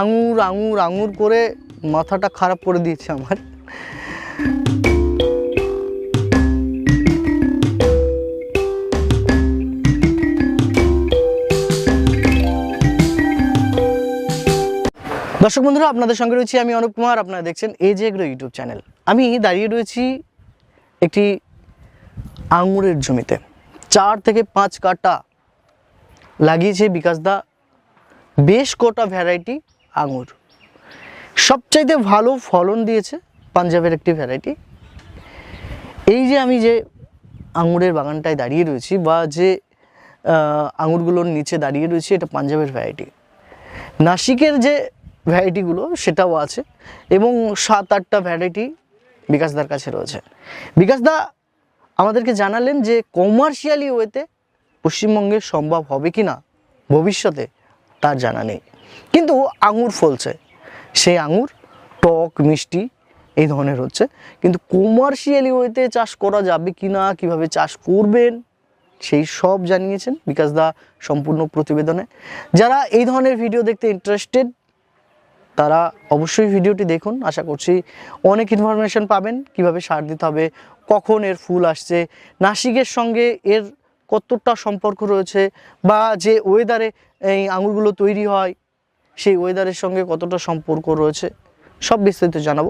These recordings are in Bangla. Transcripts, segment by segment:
আঙুর আঙুর আঙুর করে মাথাটা খারাপ করে দিয়েছে আমার। দর্শক বন্ধুরা, আপনাদের সঙ্গে রয়েছি আমি অনুপ কুমার। আপনারা দেখছেন এ যে এগ্রো ইউটিউব চ্যানেল আমি দাঁড়িয়ে রয়েছি একটি আঙুরের জমিতে। চার থেকে পাঁচ কাটা লাগিয়েছে বিকাশদা বেশ কটা ভ্যারাইটি আঙুর। সবচাইতে ভালো ফলন দিয়েছে পাঞ্জাবের একটি ভ্যারাইটি এই যে আমি যে আঙুরের বাগানটায় দাঁড়িয়ে রয়েছি বা যে আঙুরগুলোর নিচে দাঁড়িয়ে রয়েছি, এটা পাঞ্জাবের ভ্যারাইটি নাসিকের যে ভ্যারাইটিগুলো সেটাও আছে এবং সাত আটটা ভ্যারাইটি বিকাশদার কাছে রয়েছে। বিকাশদা, আমাদেরকে জানালেন যে কমার্শিয়ালি ওয়েতে পশ্চিমবঙ্গে সম্ভব হবে কি না ভবিষ্যতে তার জানা নেই। কিন্তু আঙুর ফলছে। সেই আঙুর, টক, মিষ্টি এই ধরনের হচ্ছে। কিন্তু কমার্শিয়ালি ওয়েতে চাষ করা যাবে কি না কীভাবে চাষ করবেন, সেই সব জানিয়েছেন বিকাশ দা সম্পূর্ণ প্রতিবেদনে। যারা এই ধরনের ভিডিও দেখতে ইন্টারেস্টেড তারা অবশ্যই ভিডিওটি দেখুন। আশা করছি অনেক ইনফরমেশন পাবেন, কীভাবে সার দিতে হবে, কখন এর ফুল আসছে, নাসিকের সঙ্গে এর কতটা সম্পর্ক রয়েছে, বা যে ওয়েদারে এই আঙুরগুলো তৈরি হয় সেই ওয়েদারের সঙ্গে কতটা সম্পর্ক রয়েছে সব বিস্তারিত জানাব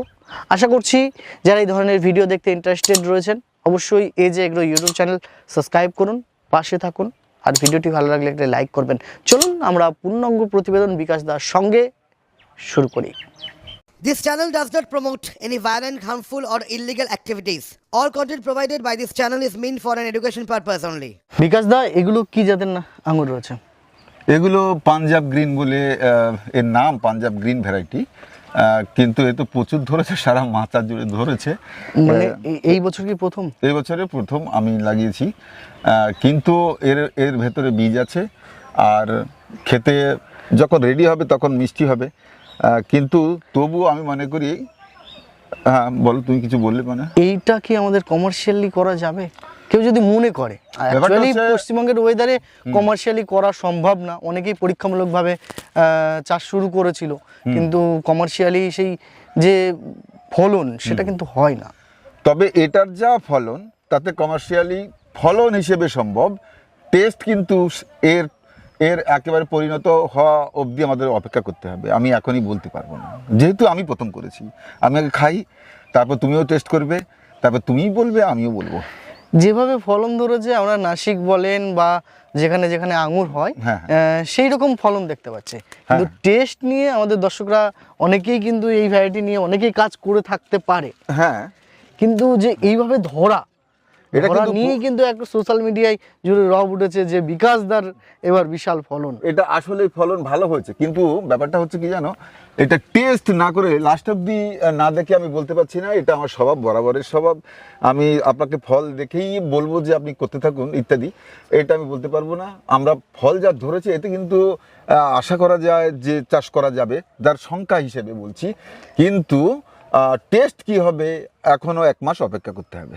আশা করছি যারা এই ধরনের ভিডিও দেখতে ইন্টারেস্টেড রয়েছেন অবশ্যই এই যে এগুলো ইউটিউব চ্যানেল সাবস্ক্রাইব করুন পাশে থাকুন আর ভিডিওটি ভালো লাগলে একটা লাইক করবেন চলুন আমরা পূর্ণাঙ্গ প্রতিবেদন বিকাশ দার সঙ্গে শুরু করি This channel does not promote any violent, harmful, or illegal activities. All content provided by this channel is meant for an education purpose only. বিকাশ দা এগুলো কি জাতের না আঙুর রয়েছে এগুলো পাঞ্জাব গ্রিন বলে এর নাম পাঞ্জাব গ্রিন ভ্যারাইটি। কিন্তু এ তো প্রচুর ধরেছে সারা মাথা জুড়ে ধরেছে। মানে এই- এই বছর কি প্রথম? এই বছরে প্রথম আমি লাগিয়েছি। কিন্তু এর এর ভেতরে বীজ আছে আর খেতে যখন রেডি হবে তখন মিষ্টি হবে। কিন্তু তবু আমি মনে করি হ্যাঁ বলো তুমি কিছু বললে মানে? এইটা কি আমাদের কমার্শিয়ালি করা যাবে? কেউ যদি মনে করে। অ্যাকচুয়ালি পশ্চিমবঙ্গের ওয়েদারে কমার্শিয়ালি করা সম্ভব না। অনেকেই পরীক্ষামূলকভাবে চাষ শুরু করেছিল। কিন্তু কমার্শিয়ালি সেই যে ফলন সেটা কিন্তু হয় না। তবে এটার যা ফলন তাতে কমার্শিয়ালি ফলন হিসেবে সম্ভব। টেস্ট কিন্তু এর এর একেবারে পরিণত হওয়া অবধি আমাদের অপেক্ষা করতে হবে। আমি এখনই বলতে পারব না। যেহেতু আমি প্রথম করেছি। আমি আগে খাই তারপর তুমিও টেস্ট করবে তারপর তুমিই বলবে আমিও বলব। যেভাবে ফলন ধরেছে আমরা নাসিক বলেন বা যেখানে যেখানে আঙুর হয় হ্যাঁ, সেই রকম ফলন দেখতে পাচ্ছি। কিন্তু টেস্ট নিয়ে আমাদের দর্শকরা অনেকেই কিন্তু এই ভ্যারাইটি নিয়ে অনেকেই কাজ করে থাকতে পারে। হ্যাঁ। কিন্তু যে এইভাবে ধরা এটা কিন্তু নিয়েই কিন্তু একটা সোশ্যাল মিডিয়ায় জুড়ে রব উঠেছে যে বিকাশদার এবার বিশাল ফলন। এটা আসলে ফলন ভালো হয়েছে। কিন্তু ব্যাপারটা হচ্ছে কি জানো? এটা টেস্ট না করে লাস্ট অব্দি না দেখে আমি বলতে পারছি না এটা আমার স্বভাব বরাবরের স্বভাব। আমি আপনাকে ফল দেখেই বলব যে আপনি করতে থাকুন ইত্যাদি। এটা আমি বলতে পারব না। আমরা ফল যা ধরেছে এতে কিন্তু আশা করা যায় যে চাষ করা যাবে যার সংখ্যা হিসেবে বলছি। কিন্তু টেস্ট কি হবে এখনও এক মাস অপেক্ষা করতে হবে।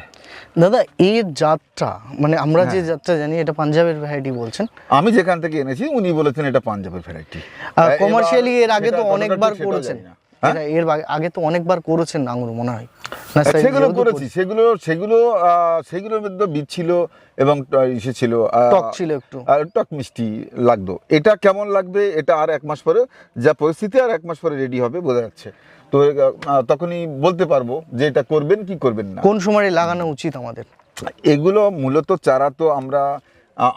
দাদা এর জাতটা মানে আমরা যে হ্যাঁ। জাতটা জানি এটা পাঞ্জাবের ভ্যারাইটি বলছেন। আমি যেখান থেকে এনেছি উনি বলেছেন এটা পাঞ্জাবের ভ্যারাইটি আর কমার্শিয়ালি এর আগে তো অনেকবার করেছেন। হ্যাঁ? এর আগে তো অনেকবার করেছেন আঙুর মনে হয়। সেগুলো করেছি সেগুলো সেগুলো সেগুলোর মধ্যে বীজ ছিল এবং ইসে ছিল টক ছিল একটু। আর টক মিষ্টি লাগতো। এটা কেমন লাগবে এটা আর এক মাস পরে যা পরিস্থিতি আর এক মাস পরে রেডি হবে বোঝা যাচ্ছে। তো তখনই বলতে পারব যে এটা করবেন কি করবেন না। কোন সময় লাগানো উচিত আমাদের? এগুলো মূলত চারা তো আমরা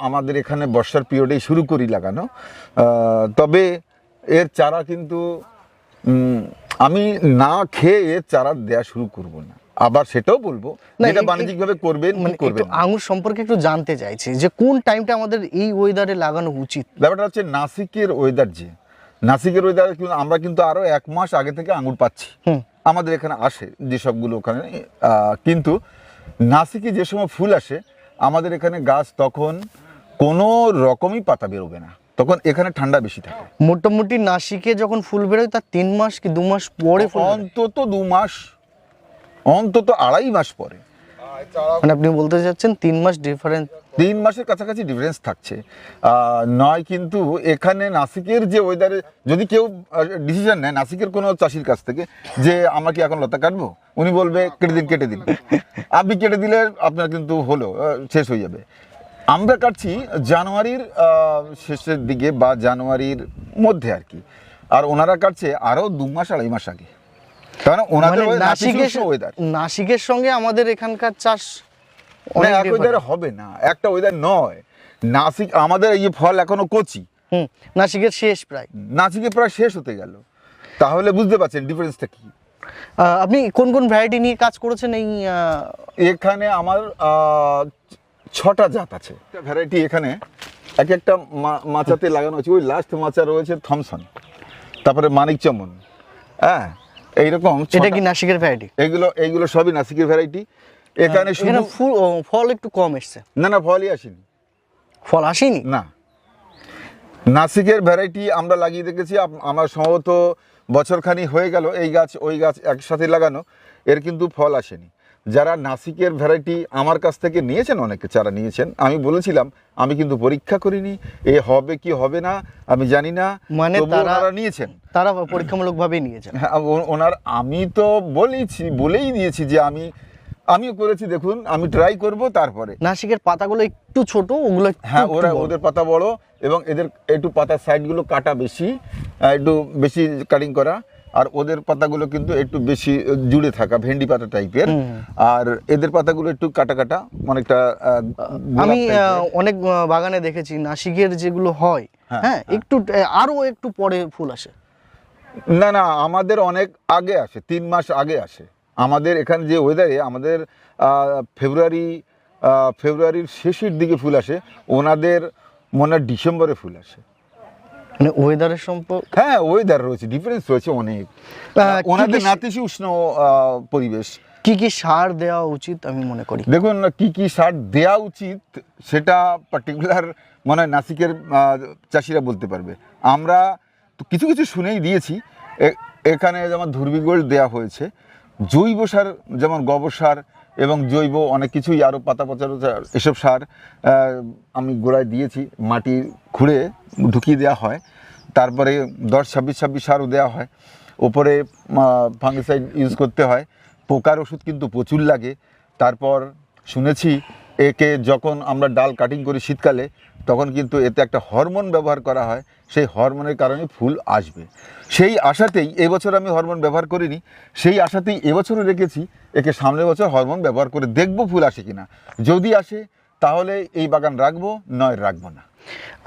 আমাদের এখানে বর্ষার পিরিয়ডেই শুরু করি লাগানো। আহ, তবে এর চারা কিন্তু উম, আমি না খেয়ে চারা দেয়া শুরু করব না। আবার সেটাও বলব যেটা বাণিজ্যিকভাবে করবেন মানে করবেন আঙুর সম্পর্কে একটু জানতে চাইছি যে কোন টাইমটা আমাদের এই ওয়েদারে লাগানো উচিত? ব্যাপারটা হচ্ছে নাসিকের ওয়েদার যে নাসিকের ওয়েদার কিন্তু আমরা কিন্তু আরও এক মাস আগে থেকে আঙুর পাচ্ছি। আমাদের এখানে আসে যে সবগুলো ওখানে আহ, কিন্তু নাসিকে যে সময় ফুল আসে আমাদের এখানে গাছ তখন কোনো রকমই পাতা বেরোবে না। তখন এখানে ঠান্ডা বেশি থাকে। মোটামুটি নাসিকে যখন ফুল বেরোয় তার তিন মাস কি দু মাস পরে অন্তত দু মাস। অন্তত আড়াই মাস পরে। মানে আপনি বলতে চাচ্ছেন তিন মাস ডিফারেন্স তিন মাসের কাছাকাছি ডিফারেন্স থাকছে। নয় কিন্তু এখানে নাসিকের যে ওয়েদারে যদি কেউ ডিসিশন নেয় নাসিকের কোনো চাষির কাছ থেকে যে আমরা কি এখন লতা কাটবো? উনি বলবে কেটে দিন কেটে দিন। আপনি কেটে দিলে আপনার কিন্তু হলো শেষ হয়ে যাবে। আমরা কাটছি জানুয়ারির শেষের দিকে বা জানুয়ারির মধ্যে আর কি। আর ওনারা কাটছে আরও দু মাস আড়াই মাস আগে। কারণ ওনাদের মানে নাসিকের ওয়েদার নাসিকের সঙ্গে আমাদের এখানকার চাষ অনেক এক ওয়েদারে হবে না। একটা ওয়েদার নয়। নাসিক আমাদের এই ফল এখনও কচি। হুম নাসিকের শেষ প্রায়। নাসিকে প্রায় শেষ হতে গেল। তাহলে বুঝতে পারছেন ডিফারেন্সটা কি? আপনি কোন কোন ভ্যারাইটি নিয়ে কাজ করেছেন এই এখানে আমার ছটা জাত আছে। ভ্যারাইটি এখানে এক একটা মা- মাচাতে লাগানো আছে। ওই লাস্ট মাচা রয়েছে থমসন তারপরে মানিক চমন। হ্যাঁ এইরকম এটা কি নাসিকের ভ্যারাইটি এইগুলো এইগুলো সবই নাসিকের ভ্যারাইটি এখানে শুধু ফুল ফল একটু কম এসছে। না না ফলই আসেনি। ফল আসেনি? না। নাসিকের ভ্যারাইটি আমরা লাগিয়ে দেখেছি। আমার সম্ভবত বছরখানি হয়ে গেল। এই গাছ ওই গাছ একসাথে লাগানো। এর কিন্তু ফল আসেনি। যারা নাসিকের ভ্যারাইটি আমার কাছ থেকে নিয়েছেন অনেকে চারা নিয়েছেন আমি বলেছিলাম আমি কিন্তু পরীক্ষা করিনি এ হবে কি হবে না আমি জানি না মানে তারা- নিয়েছেন। তারা পরীক্ষামূলকভাবেই নিয়েছেন। হ্যাঁ, ওনার আমি তো বলেইছি বলেই দিয়েছি যে আমি আমিও করেছি দেখুন আমি ট্রাই করব তারপরে। নাসিকের পাতাগুলো একটু ছোট ওগুলো হ্যাঁ ওরা ওদের পাতা বড় এবং এদের একটু পাতার সাইডগুলো কাটা বেশি একটু বেশি কাটিং করা। আর ওদের পাতাগুলো কিন্তু একটু বেশি জুড়ে থাকা ভেন্ডি পাতা টাইপের আর এদের পাতাগুলো একটু কাটা কাটা অনেকটা আমি অনেক বাগানে দেখেছি নাসিকের যেগুলো হয় হ্যাঁ, হ্যাঁ একটু আহ, আরও একটু পরে ফুল আসে। না না আমাদের অনেক আগে আসে তিন মাস আগে আসে। আমাদের এখানে যে ওয়েদারে আমাদের ফেব্রুয়ারি ফেব্রুয়ারির শেষের দিকে ফুল আসে ওনাদের মনে হয় ডিসেম্বরে ফুল আসে। মানে ওয়েদারের সম্পর্ক হ্যাঁ ওয়েদার রয়েছে ডিফারেন্স রয়েছে অনেক। ওনাদের কি- নাতিশীউষ্ণ পরিবেশ। কি কি সার দেওয়া উচিত আমি মনে করি? দেখুন কি কি সার দেওয়া উচিত সেটা পার্টিকুলার মনে হয় নাসিকের চাষিরা বলতে পারবে। আমরা তো কিছু কিছু শুনেই দিয়েছি এখানে যেমন ধুর্বিগোল্ড দেওয়া হয়েছে জৈব সার যেমন গোবর সার এবং জৈব অনেক কিছুই আরও পাতা পচা এসব সার আমি গোড়ায় দিয়েছি, মাটি খুঁড়ে ঢুকিয়ে দেওয়া হয়। তারপরে দশ, ছাব্বিশ ছাব্বিশ সারও দেওয়া হয়। ওপরে ফাঙ্গিসাইড ইউজ করতে হয়। পোকার ওষুধ কিন্তু প্রচুর লাগে। তারপর শুনেছি, একে যখন আমরা ডাল কাটিং করি শীতকালে তখন কিন্তু এতে একটা হরমোন ব্যবহার করা হয় সেই হরমোনের কারণে ফুল আসবে। সেই আশাতেই এবছর আমি হরমোন ব্যবহার করিনি সেই আশাতেই এবছরও রেখেছি একে সামনের বছর হরমোন ব্যবহার করে দেখব ফুল আসে কিনা। যদি আসে তাহলে এই বাগান রাখব নয় রাখব না।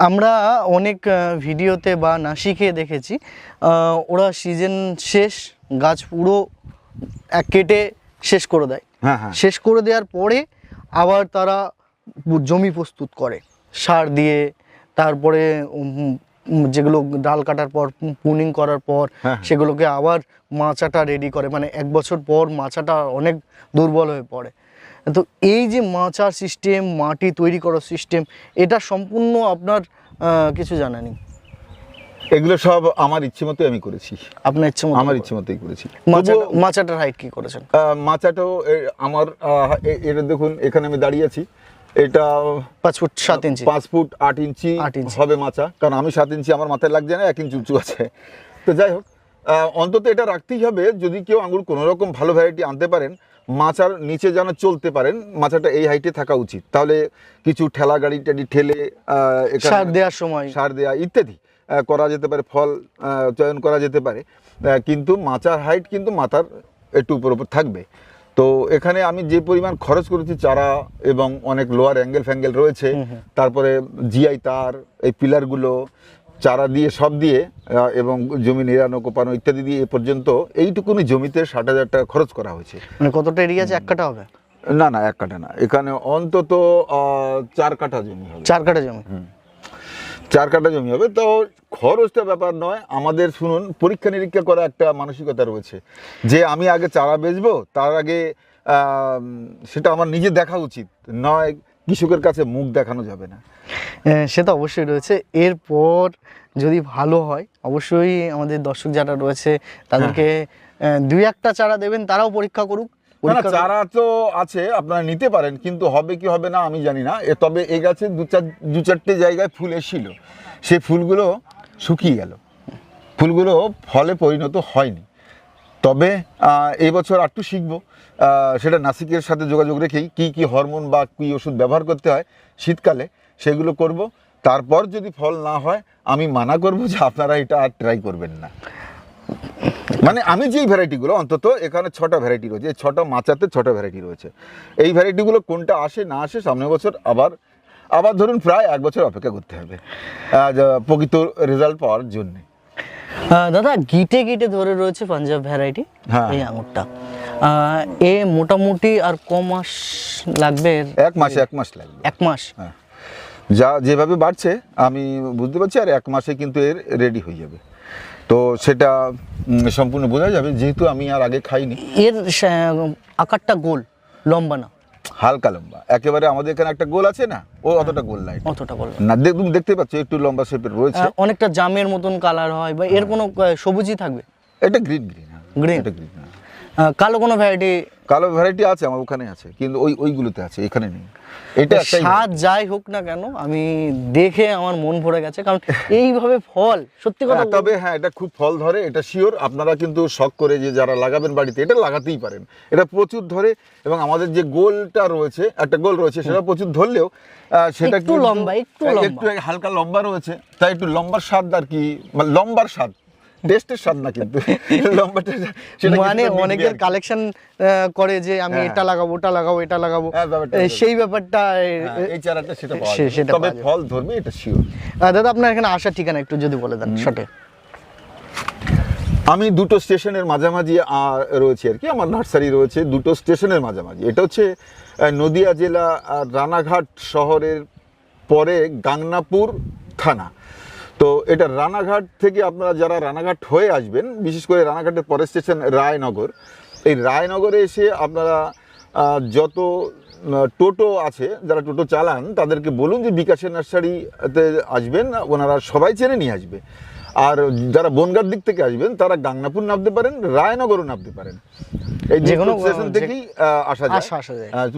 আমরা অনেক ভিডিওতে বা নাসিকে দেখেছি ওরা সিজন শেষ গাছ পুরো এক কেটে শেষ করে দেয়। হ্যাঁ হ্যাঁ। শেষ করে দেওয়ার পরে আবার তারা জমি প্রস্তুত করে। সার দিয়ে তারপরে যেগুলো ডাল কাটার পর পুনিং করার পর হ্যাঁ। সেগুলোকে আবার মাচাটা রেডি করে। মানে এক বছর পর মাচাটা অনেক দুর্বল হয়ে পড়ে। তো এই যে মাচার সিস্টেম মাটি তৈরি করার সিস্টেম এটা সম্পূর্ণ আপনার কিছু জানা নেই? এগুলো সব আমার ইচ্ছে মতোই আমি করেছি। আপনার ইচ্ছে মতো আমার ইচ্ছে মতোই করেছি। মাচাটা মাচাটার হাইট কি করেছেন? মাচাটাও আমার এটা দেখুন এখানে আমি দাঁড়িয়ে আছি। এটা পাঁচ ফুট সাত ইঞ্চি। পাঁচ ফুট আট ইঞ্চি। হবে মাচা। কারণ আমি সাত ইঞ্চি আমার মাথায় লাগছে না এক ইঞ্চি উঁচু আছে। তো যাই হোক অন্তত এটা রাখতেই হবে। যদি কেউ আঙুর কোনো রকম ভালো ভ্যারাইটি আনতে পারেন মাচার নিচে যেন চলতে পারেন মাচাটা এই হাইটে থাকা উচিত। তাহলে কিছু ঠেলা গাড়ি টাড়ি ঠেলে সার দেওয়ার সময়। সার দেওয়া ইত্যাদি করা যেতে পারে ফল আহ, চয়ন করা যেতে পারে। কিন্তু মাচার হাইট কিন্তু মাথার একটু উপর উপর থাকবে। তো এখানে আমি যে পরিমাণ খরচ করেছি চারা এবং অনেক লোয়ার অ্যাঙ্গেল ফ্যাঙ্গেল রয়েছে তারপরে জিআই তার এই পিলারগুলো চারা দিয়ে সব দিয়ে এবং জমি নিরানো কোপানো ইত্যাদি দিয়ে এ পর্যন্ত এইটুকুনি জমিতে ষাট হাজার টাকা খরচ করা হয়েছে। মানে কতটা এরিয়া আছে? এক কাটা হবে? না না এক কাঠা না। এখানে অন্তত চার কাঠা জমি হবে। চার কাটা জমি। চার কাটা জমি হবে। তো খরচটা ব্যাপার নয়। আমাদের শুনুন পরীক্ষা নিরীক্ষা করা একটা মানসিকতা রয়েছে। যে আমি আগে চারা বেচবো তার আগে সেটা আমার নিজে দেখা উচিত। নয় কৃষকের কাছে মুখ দেখানো যাবে না। হ্যাঁ, সে তো অবশ্যই রয়েছে। এরপর যদি ভালো হয় অবশ্যই আমাদের দর্শক যারা রয়েছে তাদেরকে আহ, দুই একটা চারা দেবেন তারাও পরীক্ষা করুক। চারা তো আছে আপনারা নিতে পারেন কিন্তু হবে কি হবে না আমি জানি না। এ তবে এই গাছে দু চার দু চারটে জায়গায় ফুল এসেছিল। সেই ফুলগুলো শুকিয়ে গেল। ফুলগুলো ফলে পরিণত হয়নি। তবে এই বছর আরটু শিখব। সেটা নাসিকের সাথে যোগাযোগ রেখেই কি কি হরমোন বা কি ওষুধ ব্যবহার করতে হয় শীতকালে সেগুলো করব। তারপর যদি ফল না হয় আমি মানা করব যে আপনারা এটা আর ট্রাই করবেন না। মানে আমি যেই ভ্যারাইটিগুলো অন্তত এখানে ছটা ভ্যারাইটি রয়েছে এই ছটা মাচাতে ছটা ভ্যারাইটি রয়েছে। এই ভ্যারাইটিগুলো কোনটা আসে না আসে সামনের বছর আবার আবার ধরুন প্রায় এক বছর অপেক্ষা করতে হবে। প্রকৃত রেজাল্ট পাওয়ার জন্য। দাদা গিটে গিটে ধরে রয়েছে পাঞ্জাব ভ্যারাইটি। এই আঙুরটা। এ মোটামুটি আর ক মাস লাগবে এক মাসে এক মাস লাগবে। এক মাস? হ্যাঁ। যা যেভাবে বাড়ছে আমি বুঝতে পারছি আর এক মাসে কিন্তু এর রেডি হয়ে যাবে। তো সেটা সম্পূর্ণ বোঝা যাবে যেহেতু আমি আর আগে খাইনি। এর আকারটা গোল লম্বা না। হালকা লম্বা। একেবারে আমাদের এখানে একটা গোল আছে না? ও অতটা গোল নাই। অতটা গোল না। তুমি দেখতে পাচ্ছ একটু লম্বা শেপের রয়েছে। অনেকটা জামের মতন কালার হয় বা এর কোনো সবুজই থাকবে? এটা গ্রিন গ্রিন গ্রিন এটা গ্রিন কালো কোনো ভ্যারাইটি কালো ভ্যারাইটি আছে আমার ওখানে আছে কিন্তু ওই ওইগুলোতে আছে এখানে নেই। এটা স্বাদ যাই হোক না কেন আমি দেখে আমার মন ভরে গেছে কারণ এইভাবে ফল সত্যি কথা হ্যাঁ, তবে হ্যাঁ এটা খুব ফল ধরে এটা শিওর আপনারা কিন্তু শখ করে যে যারা লাগাবেন বাড়িতে এটা লাগাতেই পারেন। এটা প্রচুর ধরে এবং আমাদের যে গোলটা রয়েছে একটা গোল রয়েছে সেটা প্রচুর ধরলেও আহ, সেটা একটু লম্বা, একটু হ্যাঁ, একটু হালকা লম্বা রয়েছে তাই একটু লম্বার স্বাদ আর কি মানে লম্বার স্বাদ। স্বাদ না কিন্তু। লম্বাটা সেটা মানে অনেকের কালেকশন করে যে আমি হ্যাঁ। এটা লাগাবো ওটা লাগাবো এটা লাগাবো। হ্যাঁ, ব্যাপারটা। সেই ব্যাপারটা হ্যাঁ, এই চারাটা সেটা পাওয়া তবে ফল ধরবে এটা শিওর দাদা আপনার এখানে আসার ঠিকানা একটু যদি বলে দেন শর্টে আমি দুটো স্টেশনের মাঝামাঝি রয়েছে আর কি আমার নার্সারি রয়েছে দুটো স্টেশনের মাঝামাঝি। এটা হচ্ছে নদিয়া জেলা রানাঘাট শহরের পরে গাংনাপুর থানা। তো এটা রানাঘাট থেকে আপনারা যারা রানাঘাট হয়ে আসবেন বিশেষ করে রানাঘাটের পরের স্টেশন রায়নগর এই রায়নগরে এসে আপনারা যত টোটো আছে যারা টোটো চালান তাদেরকে বলুন যে বিকাশের নার্সারিতে আসবেন ওনারা সবাই চেনে নিয়ে আসবে। আর যারা বনগার দিক থেকে আসবেন তারা গাংনাপুর নামতে পারেন রায়নগরও নামতে পারেন। এই যে কোনো স্টেশন থেকেই আসা যায়।